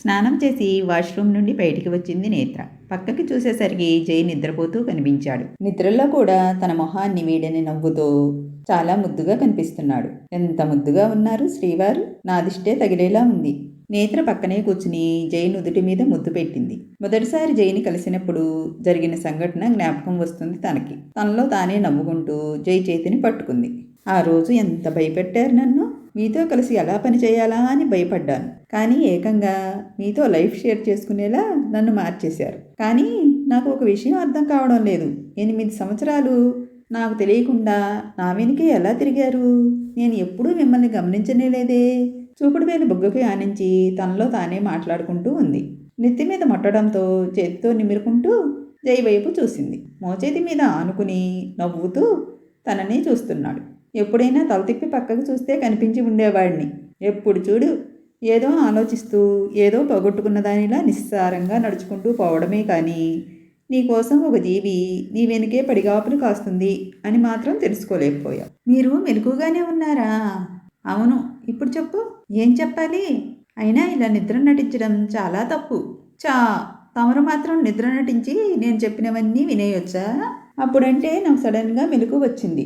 స్నానం చేసి వాష్రూమ్ నుండి బయటికి వచ్చింది నేత్ర. పక్కకి చూసేసరికి జై నిద్రపోతూ కనిపించాడు. నిద్రలో కూడా తన మొహాన్ని వీడని నవ్వుతో చాలా ముద్దుగా కనిపిస్తున్నాడు. ఎంత ముద్దుగా ఉన్నారు శ్రీవారు? నాదిష్టే తగిలేలా ఉంది. నేత్ర పక్కనే కూర్చుని జై నుదుటి మీద ముద్దు పెట్టింది. మొదటిసారి జైని కలిసినప్పుడు జరిగిన సంఘటన జ్ఞాపకం వస్తుంది తనకి. తనలో తానే నవ్వుకుంటూ జై చేతిని పట్టుకుంది. ఆ రోజు ఎంత భయపెట్టారు నన్ను? మీతో కలిసి ఎలా పని చేయాలా అని భయపడ్డాను. కానీ ఏకంగా మీతో లైఫ్ షేర్ చేసుకునేలా నన్ను మార్చేశారు. కానీ నాకు ఒక విషయం అర్థం కావడం లేదు. ఎనిమిది సంవత్సరాలు నాకు తెలియకుండా నా వెనుకే ఎలా తిరిగారు? నేను ఎప్పుడూ మిమ్మల్ని గమనించనే లేదే. చూపుడు వేలు బుగ్గకి ఆనించి తనలో తానే మాట్లాడుకుంటూ ఉంది. నెత్తి మీద మొట్టడంతో చేతితో నిమిరుకుంటూ జై వైపు చూసింది. మోచేతి మీద ఆనుకుని నవ్వుతూ తననే చూస్తున్నాడు. ఎప్పుడైనా తల తిప్పి పక్కకు చూస్తే కనిపించి ఉండేవాడిని. ఎప్పుడు చూడు ఏదో ఆలోచిస్తూ ఏదో పోగొట్టుకున్న దానిలా నిస్సారంగా నడుచుకుంటూ పోవడమే కానీ నీకోసం ఒక జీవి నీ వెనుకే పడిగాపులు కాస్తుంది అని మాత్రం తెలుసుకోలేకపోయావు. మీరు మెలకుగానే ఉన్నారా? అవును ఇప్పుడు చెప్పు. ఏం చెప్పాలి? అయినా ఇలా నిద్ర నటించడం చాలా తప్పు. చా తమరు మాత్రం నిద్ర నటించి నేను చెప్పినవన్నీ వినేయొచ్చా? అప్పుడంటే నాకు సడన్గా మెలకు వచ్చింది.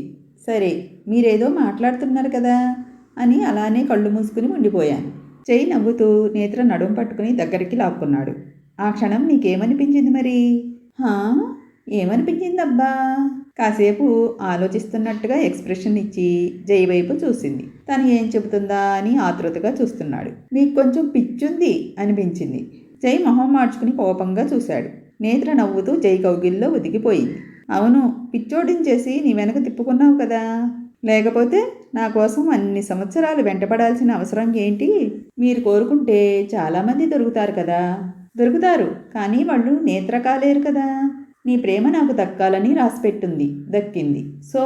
సరే మీరేదో మాట్లాడుతున్నారు కదా అని అలానే కళ్ళు మూసుకుని ఉండిపోయాను. చెయ్యి నవ్వుతూ నేత్ర నడుం పట్టుకుని దగ్గరికి లాక్కున్నాడు. ఆ క్షణం నీకేమనిపించింది మరి? హా ఏమనిపించిందబ్బా? కాసేపు ఆలోచిస్తున్నట్టుగా ఎక్స్ప్రెషన్ ఇచ్చి జై వైపు చూసింది. తను ఏం చెబుతుందా అని ఆతృతగా చూస్తున్నాడు. మీకు కొంచెం పిచ్చుంది అనిపించింది. జై మొహం మార్చుకుని కోపంగా చూశాడు. నేత్ర నవ్వుతూ జై కౌగిల్లో ఉదిగిపోయింది. అవును పిచ్చోడిని చేసి నీ వెనక తిప్పుకున్నావు కదా. లేకపోతే నా కోసం అన్ని సంవత్సరాలు వెంటపడాల్సిన అవసరం ఏంటి? మీరు కోరుకుంటే చాలామంది దొరుకుతారు కదా. దొరుకుతారు కానీ వాళ్ళు నేత్ర కాలేరు కదా. నీ ప్రేమ నాకు దక్కాలని రాసిపెట్టుంది దక్కింది. So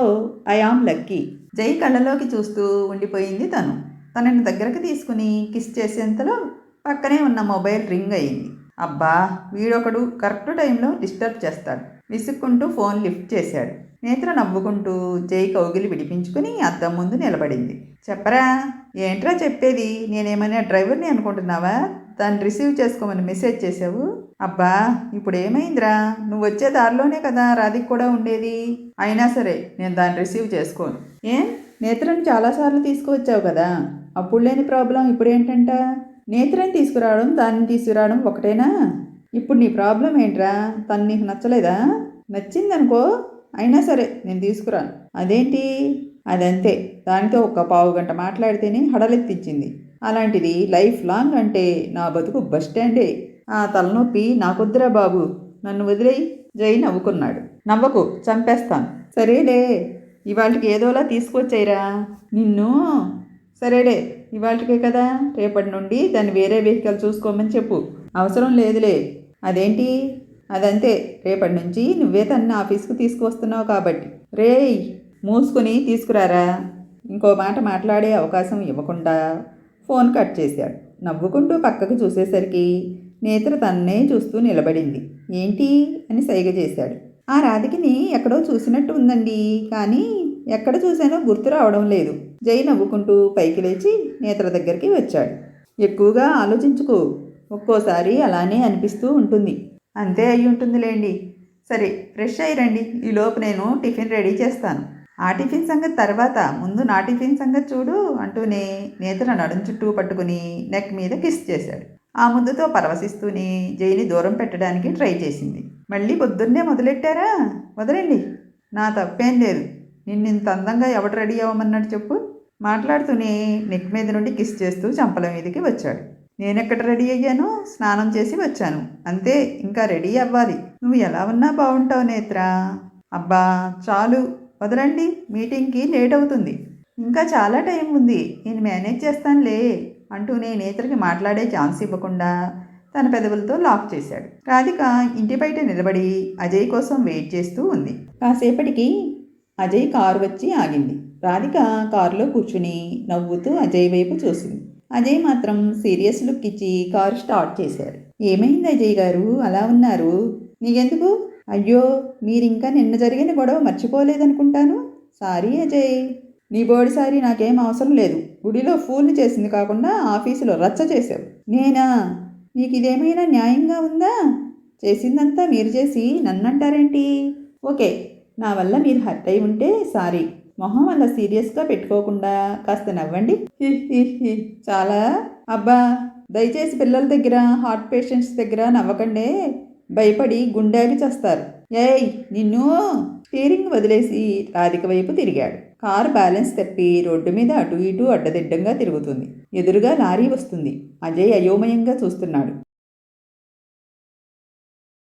I am lucky. Jai కళ్ళలోకి చూస్తూ ఉండిపోయింది తను. తనని దగ్గరకు తీసుకుని కిస్ చేసేంతలో పక్కనే ఉన్న మొబైల్ రింగ్ అయింది. అబ్బా వీడొకడు కరెక్ట్ టైంలో డిస్టర్బ్ చేస్తాడు. విసుక్కుంటూ ఫోన్ లిఫ్ట్ చేశాడు. నేత్ర నవ్వుకుంటూ చేయి కౌగిలి విడిపించుకుని అద్దం ముందు నిలబడింది. చెప్పరా ఏంట్రా చెప్పేది? నేనేమైనా డ్రైవర్ని అనుకుంటున్నావా? దాన్ని రిసీవ్ చేసుకోమని మెసేజ్ చేసావు అబ్బా ఇప్పుడు ఏమైందిరా నువ్వు వచ్చే దారిలోనే కదా రాధిక్ కూడా ఉండేది. అయినా సరే నేను దాన్ని రిసీవ్ చేసుకోను. ఏం? నేత్రను చాలాసార్లు తీసుకువచ్చావు కదా? అప్పుడు లేని ప్రాబ్లం ఇప్పుడేంటంట? నేత్రని తీసుకురావడం దాన్ని తీసుకురావడం ఒకటేనా? ఇప్పుడు నీ ప్రాబ్లం ఏంట్రా? తను నీకు నచ్చలేదా? నచ్చిందనుకో అయినా సరే నేను తీసుకురాను. అదేంటి? అదంతే. దానితో ఒక పావు గంట మాట్లాడితేనే హడలెత్తించింది. అలాంటిది లైఫ్ లాంగ్ అంటే నా బతుకు బస్ స్టాండే. ఆ తలనొప్పి నాకొద్దురా బాబు. నన్ను వదిలేయి. జై నవ్వుకున్నాడు. నవ్వకు చంపేస్తాను. సరేలే. ఇవాళకి ఏదోలా తీసుకొచ్చాయిరా. నిన్ను? సరేలే. ఇవాళకే కదా? రేపటి నుండి దాన్ని వేరే వెహికల్ చూసుకోమని చెప్పు. అవసరం లేదులే. అదేంటి? అదంతే. రేపటి నుంచి నువ్వే తన ఆఫీస్కు తీసుకువస్తున్నావు కాబట్టి. రేయ్! మూసుకుని తీసుకురారా? ఇంకో మాట మాట్లాడే అవకాశం ఇవ్వకుండా ఫోన్ కట్ చేశాడు. నవ్వుకుంటూ పక్కకు చూసేసరికి నేత్ర తన్నే చూస్తూ నిలబడింది. ఏంటి? అని సైగ చేశాడు. ఆ రాధికిని ఎక్కడో చూసినట్టు ఉందండి. కానీ ఎక్కడ చూసానో గుర్తు రావడం లేదు. జై నవ్వుకుంటూ పైకి లేచి నేత్ర దగ్గరికి వచ్చాడు. ఎక్కువగా ఆలోచించుకో. ఒక్కోసారి అలానే అనిపిస్తూ ఉంటుంది. అంతే అయి ఉంటుందిలేండి. సరే ఫ్రెష్ అయ్యి రండి. ఈలోపు నేను టిఫిన్ రెడీ చేస్తాను. ఆ టిఫిన్ సంగతి తర్వాత. ముందు నా టిఫిన్ సంగతి చూడు అంటూనే నేత్ర నడుం చుట్టూ పట్టుకుని నెక్ మీద కిస్ చేశాడు. ఆ ముద్దుతో పరవశిస్తూనే జైని దూరం పెట్టడానికి ట్రై చేసింది. మళ్ళీ పొద్దున్నే మొదలెట్టారా? వదలండి. నా తప్పేం లేదు. నిన్ను ఇంత అందంగా ఎవడు రెడీ అవ్వమన్నాడు చెప్పు? మాట్లాడుతూనే నెక్ మీద నుండి కిస్ చేస్తూ చంపల మీదకి వచ్చాడు. నేనెక్కడ రెడీ అయ్యాను స్నానం చేసి వచ్చాను. అంతే ఇంకా రెడీ అవ్వాలి. నువ్వు ఎలా ఉన్నా బాగుంటావు నేత్ర. అబ్బా చాలు. వదలండి మీటింగ్కి లేట్ అవుతుంది. ఇంకా చాలా టైం ఉంది. నేను మేనేజ్ చేస్తానులే అంటూనే నేత్రకి మాట్లాడే ఛాన్స్ ఇవ్వకుండా తన పెదవులతో లాక్ చేశాడు. రాధిక ఇంటి బయట నిలబడి అజయ్ కోసం వెయిట్ చేస్తూ ఉంది. కాసేపటికి అజయ్ కారు వచ్చి ఆగింది. రాధిక కారులో కూర్చుని నవ్వుతూ అజయ్ వైపు చూసింది. అజయ్ మాత్రం సీరియస్ లుక్ ఇచ్చి కారు స్టార్ట్ చేశారు. ఏమైంది అజయ్ గారు? అలా ఉన్నారు. నీకెందుకు? అయ్యో మీరింకా నిన్న జరిగిన గొడవ మర్చిపోలేదనుకుంటాను. సారీ అజయ్. నీ బోడి సారీ నాకేం అవసరం లేదు. గుడిలో ఫూల్ని చేసింది కాకుండా ఆఫీసులో రచ్చ చేసావు నేనా? నీకు ఇదేమైనా న్యాయంగా ఉందా? చేసిందంతా మీరు చేసి నన్నంటారేంటి? ఓకే నా వల్ల మీరు హర్ట్ అయి ఉంటే సారీ. మొహం అలా సీరియస్గా పెట్టుకోకుండా కాస్త నవ్వండి. చాలా? అబ్బా దయచేసి పిల్లల దగ్గర హార్ట్ పేషెంట్స్ దగ్గర నవ్వకండే. భయపడి గుండెకి చేస్తారు. ఏయ్ నిన్ను! స్టీరింగ్ వదిలేసి రాధిక వైపు తిరిగాడు. కారు బ్యాలెన్స్ తప్పి రోడ్డు మీద అటు ఇటు అడ్డదిడ్డంగా తిరుగుతుంది. ఎదురుగా లారీ వస్తుంది. అజయ్ అయోమయంగా చూస్తున్నాడు.